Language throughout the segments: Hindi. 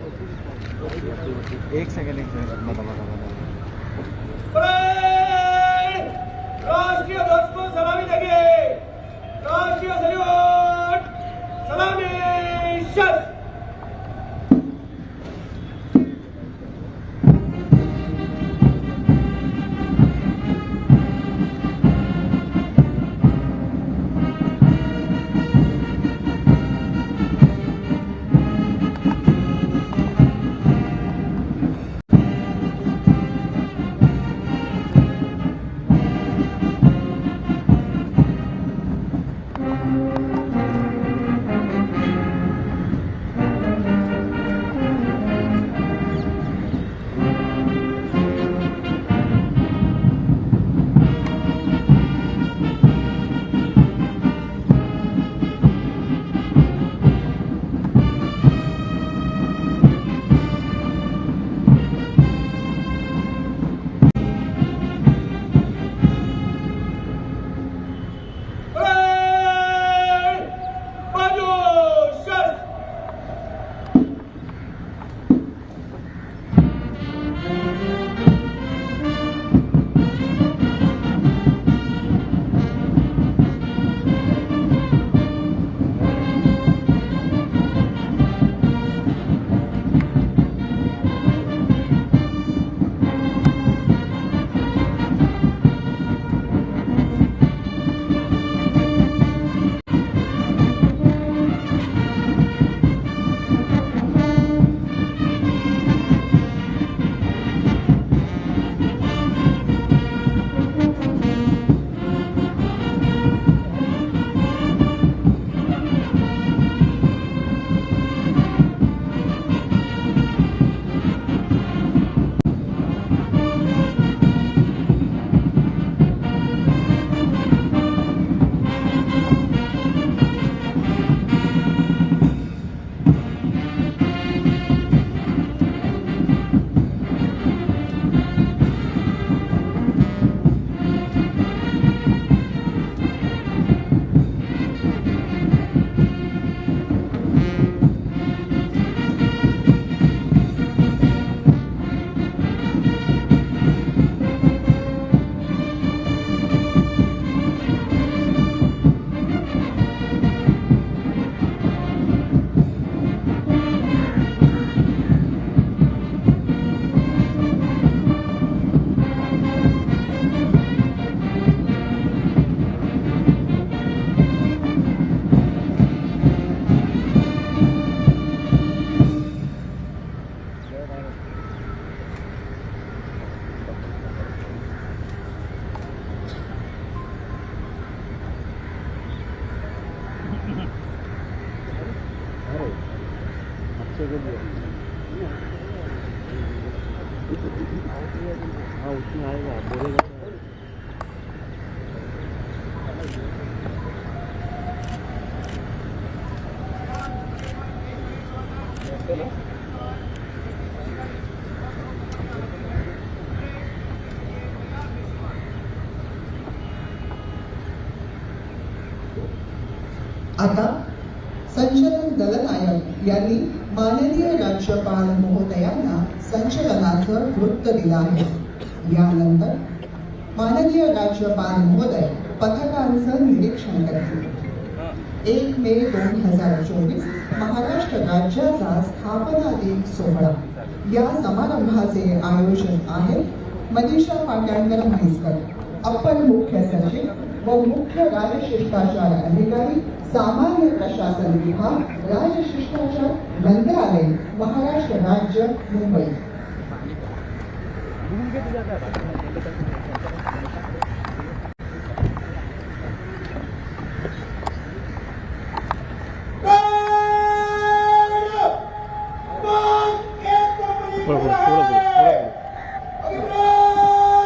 एक सेकंड एक सेकंड राष्ट्रीय ध्वज को सलामी लगे राष्ट्रीय सलामी शस्त्र। हाँ उसमें आएगा बोलेगा। आता संचलन दलनायक यांनी माननीय राज्यपाल महोदयांना संचलनाचं वृत्त दिलं आहे. यानंतर माननीय राज्यपाल महोदय पथकांचं निरीक्षण करतील. एक मे दोन हजार चोवीस महाराष्ट्र राज्याचा स्थापना दिन सोहळा. या समारंभाचे आयोजन आहे मनीषा पाटणकर म्हैसकर अप्पर मुख्य सचिव व मुख्य राजशिष्टाचार अधिकारी सामान्य प्रशासन विभाग राजशिष्टाचार मंत्रालय महाराष्ट्र राज्य मुंबई।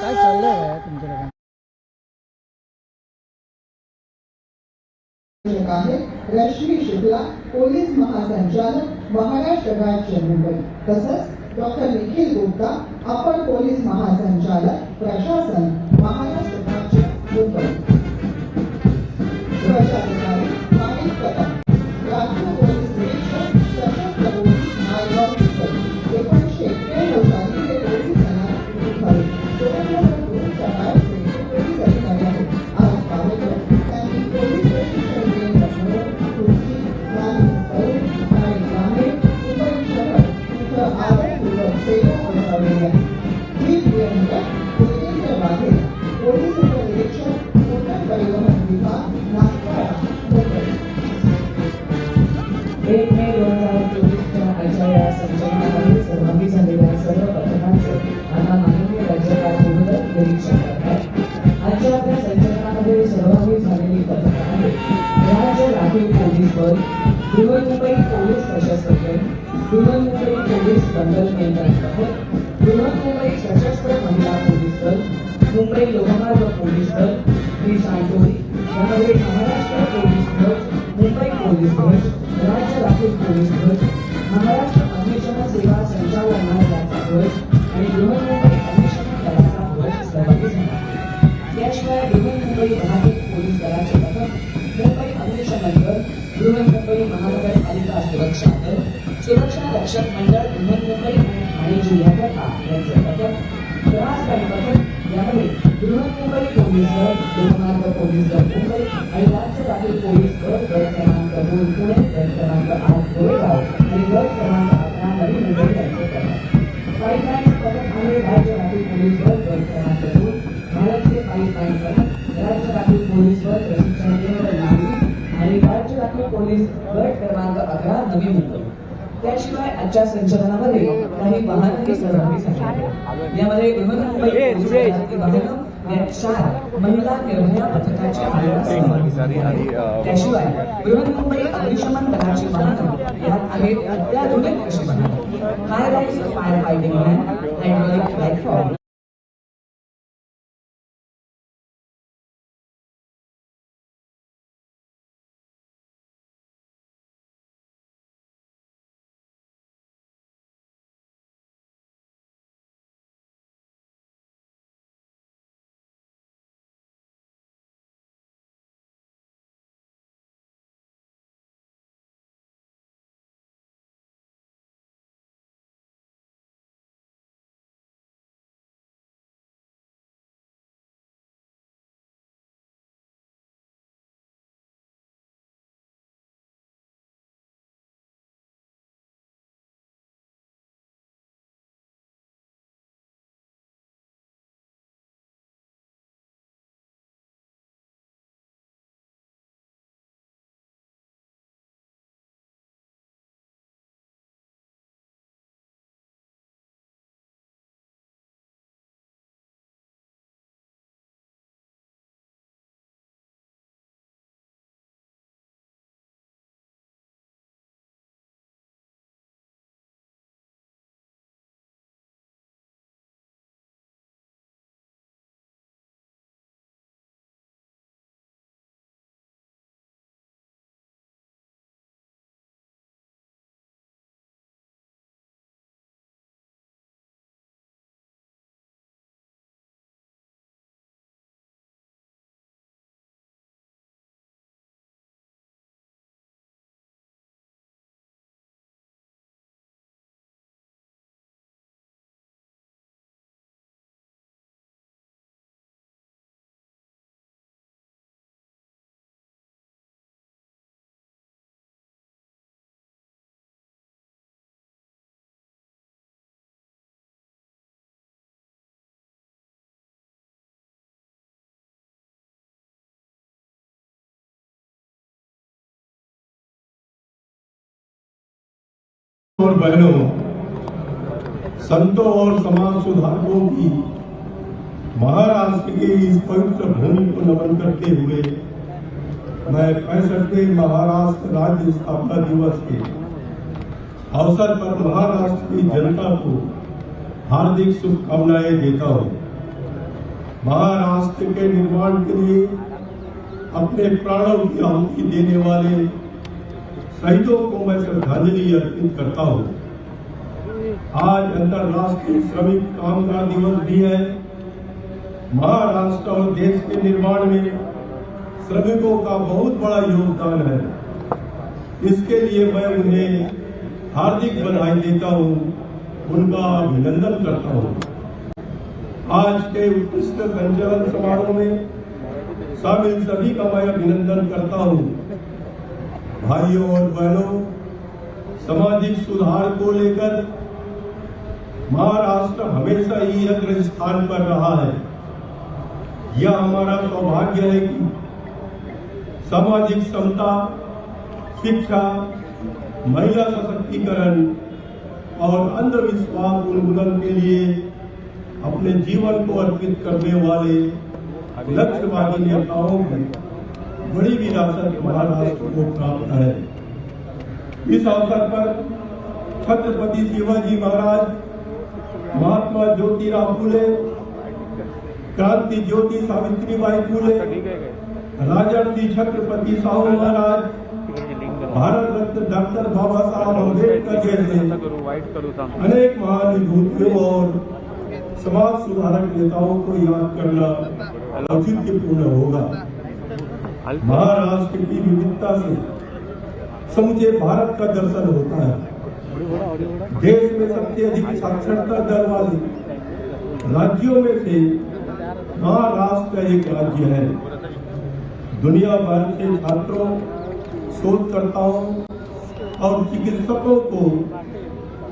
काय चाललंय काय आहे. रश्मी शुक्ला पोलीस महासंचालक महाराष्ट्र राज्य मुंबई. तसंच डॉक्टर निखिल गुप्ता अपर पोलीस महासंचालक प्रशासन महाराष्ट्र राज्य मुंबई. प्रशासन. मुंबई लोहमार्ग पोलीस दल श्री सांगोली यामध्ये महाराष्ट्र पोलीस दल मुंबई पोलीस दल राज्य राखीव पोलीस दल महाराष्ट्र पोलीस दल लोकमार्ग पोलीस दल मुंबई आणि राज्य राखीव पोलीस दल गट क्रमांक दोन पुणे गट क्रमांक आठ गोरेगाव आणि गट क्रमांक अकरा नवी मुंबई यांचे पथक पाईपलाईन पथक आणि राज्य राखीव पोलीस दल गट क्रमांक दोन भारतीय पाईपलाईन पथक राज्य राखीव पोलीस दल प्रशिक्षण केंद्र नागरी आणि राज्य राखीव पोलीस गट क्रमांक अकरा नवी मुंबई. त्याशिवाय आजच्या संचलनामध्ये काही वाहनही सहभागी झाले यामध्ये बृहन्मुंबई पोलीस वाहनं या चार महिला निर्भया पथकाची वाहनं सहभागी झाली आहेत. त्याशिवाय बृहन्मुंबई अग्निशमन दलाची वाहनं यात आहेत अत्याधुनिक अशी वाहनं high rise fire fighting van hydraulic platform और बहनों, संतों और समाज सुधारकों की महाराष्ट्र की इस पवित्र भूमि को नमन करते हुए मैं पैंसठवें महाराष्ट्र राज्य स्थापना दिवस के अवसर पर महाराष्ट्र की जनता को हार्दिक शुभकामनाएँ देता हूँ। महाराष्ट्र के निर्माण के लिए अपने प्राणों की आहुति देने वाले शहीदों को मैं श्रद्धांजलि अर्पित करता हूँ। आज अंतर्राष्ट्रीय श्रमिक कामगार दिवस भी है। महाराष्ट्र और देश के निर्माण में श्रमिकों का बहुत बड़ा योगदान है। इसके लिए मैं उन्हें हार्दिक बधाई देता हूँ। उनका अभिनंदन करता हूँ। आज के उत्कृष्ट संचलन समारोह में शामिल सभी का मैं अभिनंदन करता हूँ। भाइयों और बहनों, सामाजिक सुधार को लेकर महाराष्ट्र हमेशा ही अग्र स्थान पर रहा है। यह हमारा सौभाग्य है कि सामाजिक समता, शिक्षा, महिला सशक्तिकरण और अंधविश्वास उन्मूलन के लिए अपने जीवन को अर्पित करने वाले लक्ष्यवादी नेताओं की बड़ी विरासत महाराष्ट्र को प्राप्त है इस अवसर पर छत्रपति शिवाजी महाराज, महात्मा ज्योतिराव फूले, क्रांति ज्योति सावित्रीबाई फूले राजर्षि छत्रपति साहू महाराज, भारत रत्न डॉक्टर बाबा साहब अंबेडकर जैसे अनेक महान विभूतियों और समाज सुधारक नेताओं को याद करना औचित्यपूर्ण होगा। महाराष्ट्र की विविधता से समूचे भारत का दर्शन होता है। देश में सबसे अधिक साक्षरता दर वाले राज्यों में से महाराष्ट्र का एक राज्य है। दुनिया भर के छात्रों, शोधकर्ताओं और चिकित्सकों को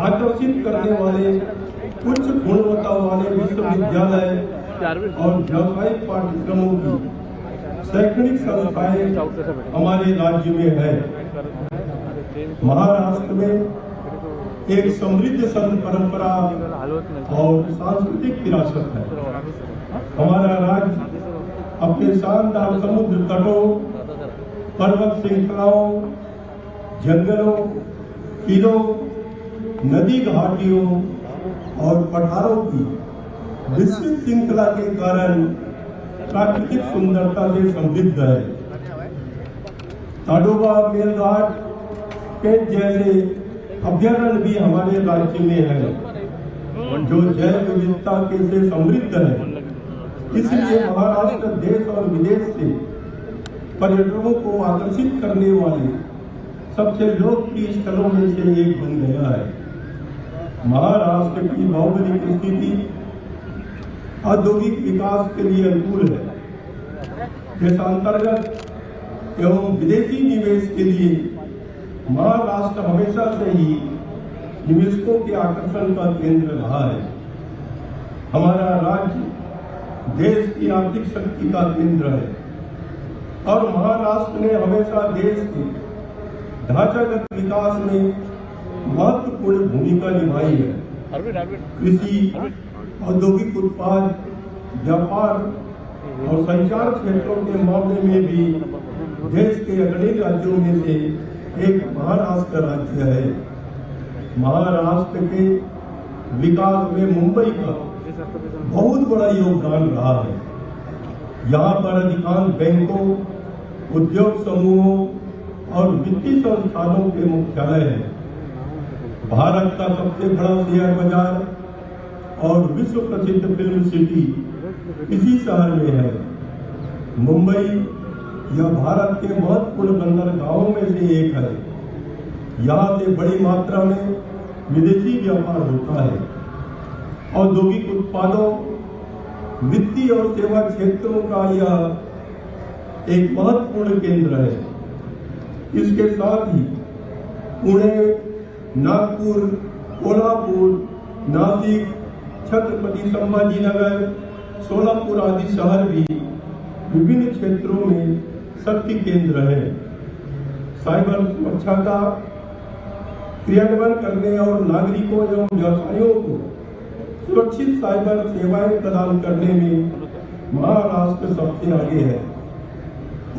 आकर्षित करने वाले उच्च गुणवत्ता वाले विश्वविद्यालय और व्यावसायिक पाठ्यक्रमों की शैक्षणिक संस्थाएँ हमारे राज्य में है। महाराष्ट्र में एक समृद्ध संत परंपरा और सांस्कृतिक विरासत है। हमारा राज्य अपने शानदार समुद्र तटों, पर्वत श्रृंखलाओं, जंगलों, किलों, नदी घाटियों और पठारों की विस्तृत श्रृंखला के कारण प्राकृतिक सुंदरता से समृद्ध है। ताडोबा, मेलघाट के जैसे अभ्यारण्य भी हमारे राज्य में है, जो जैव विविधता के से समृद्ध है। इसलिए महाराष्ट्र देश और विदेश से पर्यटकों को आकर्षित करने वाले सबसे लोकप्रिय स्थलों में से एक बन गया है। महाराष्ट्र की भौगोलिक स्थिति औद्योगिक विकास के लिए अनुकूल देशांतर्गत एवं विदेशी निवेश के लिए महाराष्ट्र हमेशा से ही निवेशकों के आकर्षण का केंद्र रहा है। हमारा राज्य देश की आर्थिक शक्ति का केंद्र है। और महाराष्ट्र ने हमेशा देश के ढांचागत विकास में महत्वपूर्ण भूमिका निभाई है। कृषि औद्योगिक उत्पाद व्यापार और संचार क्षेत्रों के मामले में भी देश के अग्रणी राज्यों में से एक महाराष्ट्र राज्य है। महाराष्ट्र के विकास में मुंबई का बहुत बड़ा योगदान रहा है। यहाँ पर अधिकांश बैंकों, उद्योग समूहों और वित्तीय संस्थानों के मुख्यालय हैं। भारत का सबसे बड़ा शेयर बाज़ार और विश्व प्रसिद्ध फ़िल्म सिटी इसी शहर में है। मुंबई यह भारत के महत्वपूर्ण बंदरगाहों में से एक है। यहाँ से बड़ी मात्रा में विदेशी व्यापार होता है औद्योगिक उत्पादों, वित्तीय और सेवा क्षेत्रों का यह एक महत्वपूर्ण केंद्र है। इसके साथ ही पुणे, नागपुर, कोल्हापुर, नासिक, छत्रपति संभाजीनगर सोलापुर आदि शहर भी विभिन्न क्षेत्रों में शक्ति केंद्र है। साइबर सुरक्षा का क्रियान्वयन करने और नागरिकों एवं व्यवसायों को सुरक्षित साइबर सेवाएँ प्रदान करने में महाराष्ट्र सबसे आगे है।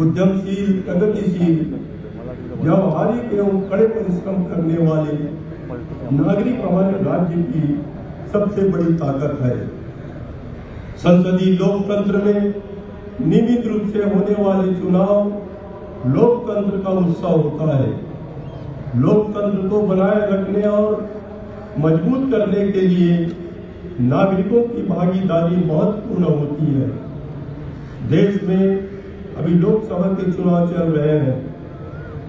उद्यमशील, प्रगतिशील, व्यवहारिक एवं कड़े परिश्रम करने वाले नागरिक हमारे राज्य की सबसे बड़ी ताकत है। संसदीय लोकतंत्र में नियमित रूप से होने वाले चुनाव लोकतंत्र का उत्सव होता है। लोकतंत्र को बनाए रखने और मज़बूत करने के लिए नागरिकों की भागीदारी महत्वपूर्ण होती है। देश में अभी लोकसभा के चुनाव चल रहे हैं।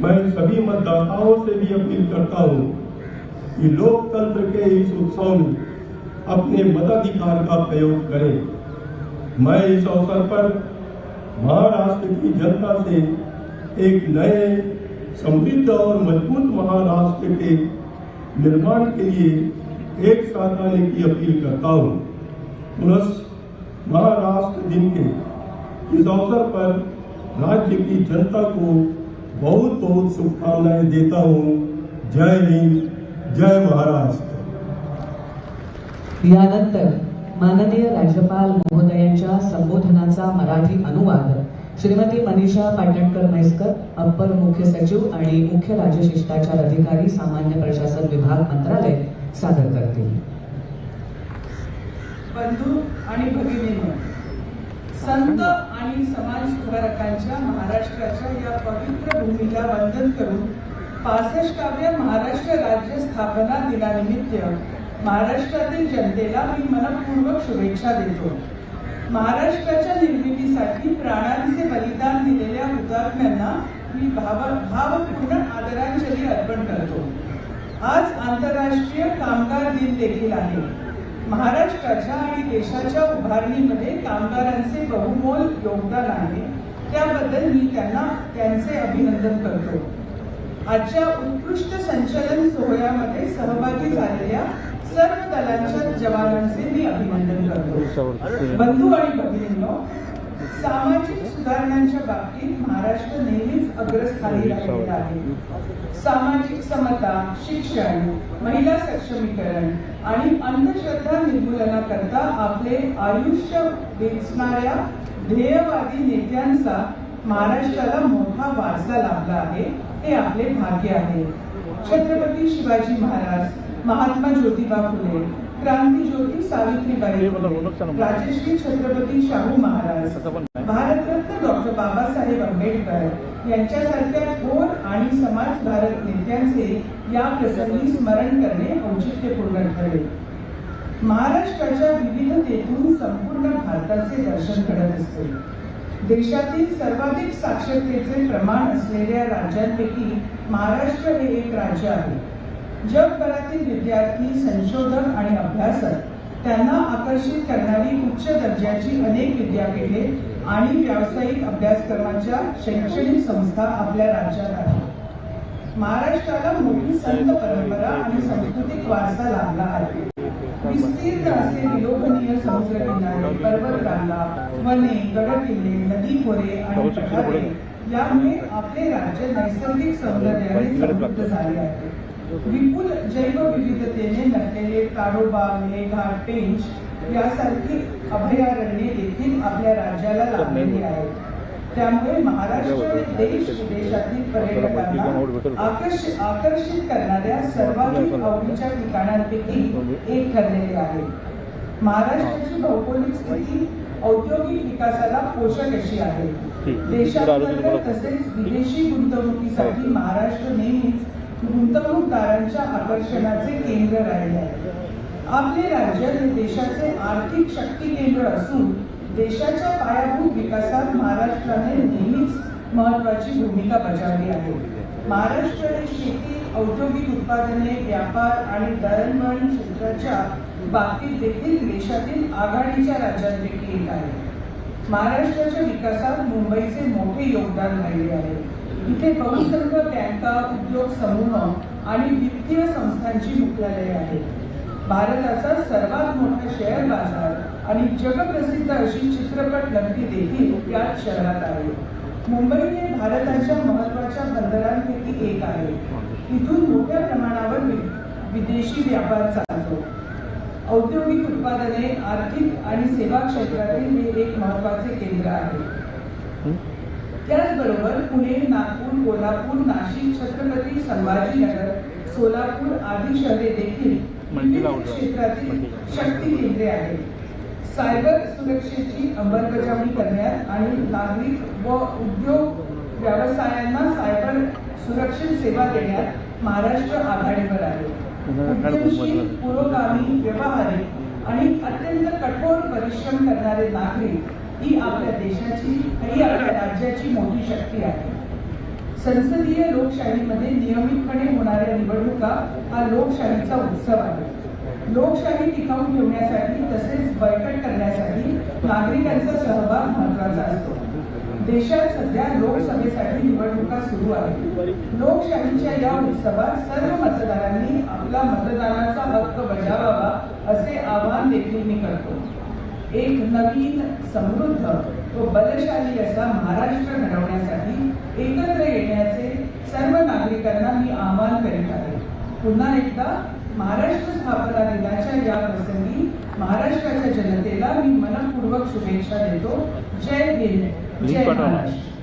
मैं सभी मतदाताओं से भी अपील करता हूँ कि लोकतंत्र के इस उत्सव में अपने मताधिकार का प्रयोग करें। मैं इस अवसर पर महाराष्ट्र की जनता से एक नए, समृद्ध और मज़बूत महाराष्ट्र के निर्माण के लिए एक साथ आने की अपील करता हूँ। पुनः महाराष्ट्र दिन के इस अवसर पर राज्य की जनता को बहुत बहुत शुभकामनाएँ देता हूँ। जय हिंद, जय महाराष्ट्र। माननीय राज्यपाल महोदयांच्या संबोधनाचा मराठी अनुवाद. श्रीमती मनीषा पाटणकर म्हैसकर अप्पर मुख्य सचिव आणि मुख्य राजशिष्टाचार अधिकारी सामान्य प्रशासन विभाग मंत्रालय सादर करतील. बंधू आणि भगिनींनो संत आणि समाज सुधारकांच्या महाराष्ट्राच्या या पवित्र भूमीला वंदन करून पासष्टाव्या महाराष्ट्र राज्य स्थापना दिनानिमित्त महाराष्ट्रातील जनतेला मी मनपूर्वक शुभेच्छा देतो. महाराष्ट्राच्या निर्मितीसाठी प्राणांचे बलिदान दिलेल्या हुतात्म्यांना मी भाव भावपूर्ण आदरांजली अर्पण करतो. आज आंतरराष्ट्रीय कामगार दिन देखील आहे. महाराष्ट्राच्या आणि देशाच्या उभारणीमध्ये कामगारांचे बहुमोल योगदान आहे. त्याबद्दल मी त्यांना त्यांचे अभिनंदन करतो. आजच्या उत्कृष्ट संचलन सोहळ्यामध्ये सहभागी झालेल्या सर्व दलांच्या जवानांचे मी अभिनंदन करतो. बंधू आणि भगिनींनो सामाजिक सुधारणांच्या बाबतीत महाराष्ट्र नेहमीच अग्रस्थानी राहिलेला आहे. सामाजिक समता शिक्षण महिला सक्षमीकरण आणि अंधश्रद्धा निर्मूलनाकरता आपले आयुष्य वेचणाऱ्या ध्येयवादी नेत्यांचा महाराष्ट्राला मोठा वारसा लाभला आहे हे आपले भाग्य आहे. छत्रपती शिवाजी महाराज महात्मा ज्योतिबा फुले क्रांतीज्योती सावित्रीबाई फुले राजश्री छत्रपती शाहू महाराज भारतरत्न डॉक्टर बाबासाहेब आंबेडकर यांच्यासारख्या थोर आणि समाजधारक नेत्यांचे या प्रसंगी स्मरण करणे औचित्यपूर्ण ठरेल. महाराष्ट्राच्या विविधतेतून संपूर्ण भारताचे दर्शन घडत असते. देशातील सर्वाधिक साक्षरतेचे प्रमाण असलेल्या राज्यांपैकी महाराष्ट्र हे एक राज्य आहे. जगभरातील विद्यार्थी संशोधन आणि अभ्यासक त्यांना आकर्षित करणारी उच्च दर्जाची अनेक विद्यापीठे आणि व्यावसायिक अभ्यासक्रमाच्या शैक्षणिक संस्था आपल्या राज्यात आहेत. महाराष्ट्राला मोठी संत परंपरा आणि सांस्कृतिक वारसा लाभला आहे. विस्तीर्ण असे विलोभनीय समुद्र किनारे पर्वत रांगा वने गडकिल्ले नदी खोरे आणि पठारे यामुळे आपले राज्य नैसर्गिक सौंदर्याने समृद्ध झाले आहे. विपुल जैवविविधतेने नटलेले ताडोबा मेघाट पेंच यासारखी अभयारण्ये देखील आपल्या राज्याला लाभलेली आहेत. त्यामुळे महाराष्ट्र देश विदेशातील पर्यटकांना आकर्षित आकर्षित करणाऱ्या सर्वाधिक आवडीच्या ठिकाणांपैकी एक ठरलेले आहे. महाराष्ट्राची भौगोलिक स्थिती औद्योगिक विकासाला पोषक अशी आहे. देशांतर्गत तसेच विदेशी गुंतवणुकीसाठी महाराष्ट्र नेहमीच गुंतवणूकदारांच्या आकर्षणाचे केंद्र राहिले आहे. आपले राज्य हे देशाचे आर्थिक शक्ती केंद्र असून देशाच्या पायाभूत विकासात महाराष्ट्राने नेहमीच महत्वाची भूमिका बजावली आहे. महाराष्ट्र हे शेती औद्योगिक उत्पादने व्यापार आणि दळणवळण क्षेत्राच्या बाबतीत देखील देशातील आघाडीच्या राज्यांपैकी एक आहे. महाराष्ट्राच्या विकासात मुंबईचे मोठे योगदान राहिले आहे. इथे बहुसंख्य बँका उद्योग समूह आणि वित्तीय संस्थांची मुख्यालये आहेत भारताचा सर्वात मोठा शेअर बाजार आणि जगप्रसिद्ध अशी चित्रपट नगरी देखील याच शहरात आहे. मुंबई हे भारताच्या महत्त्वाच्या बंदरांपैकी एक आहे. इथून मोठ्या प्रमाणावर विदेशी व्यापार चालतो. औद्योगिक उत्पादने आर्थिक आणि सेवा क्षेत्रातील हे एक महत्त्वाचे केंद्र आहे. त्याचबरोबर पुणे नागपूर कोल्हापूर नाशिक छत्रपती संभाजीनगर सोलापूर आदी शहरे देखील विविध क्षेत्रातील शक्ती केंद्रे आहेत. सायबर सुरक्षेची अंमलबजावणी करण्यात आणि नागरिक व उद्योग व्यवसायांना सायबर सुरक्षित सेवा देण्यात महाराष्ट्र आघाडीवर आहे. उद्यमशील पुरोगामी व्यवहारिक आणि अत्यंत कठोर परिश्रम करणारे नागरिक ही आपल्या देशाची ही आपल्या राज्याची मोठी शक्ती आहे. संसदीय लोकशाहीमध्ये नियमितपणे होणाऱ्या निवडणुका हा लोकशाहीचा उत्सव आहे. लोकशाही टिकावून ठेवण्यासाठी तसेच बळकट करण्यासाठी नागरिकांचा सहभाग महत्त्वाचा असतो. देशात सध्या लोकसभेसाठी निवडणुका सुरू आहेत. लोकशाहीच्या या उत्सवात सर्व मतदारांनी आपला मतदानाचा हक्क बजावावा असे आवाहन देखील मी करतो. एक नवीन समृद्ध व बलशाली असा महाराष्ट्र घडवण्यासाठी एकत्र येण्याचे नागरिकांना मी आवाहन करीत आहे. पुन्हा एकदा महाराष्ट्र स्थापना दिनाच्या या प्रसंगी महाराष्ट्राच्या जनतेला मी मनपूर्वक शुभेच्छा देतो. जय हिंद. जय. महाराष्ट्र.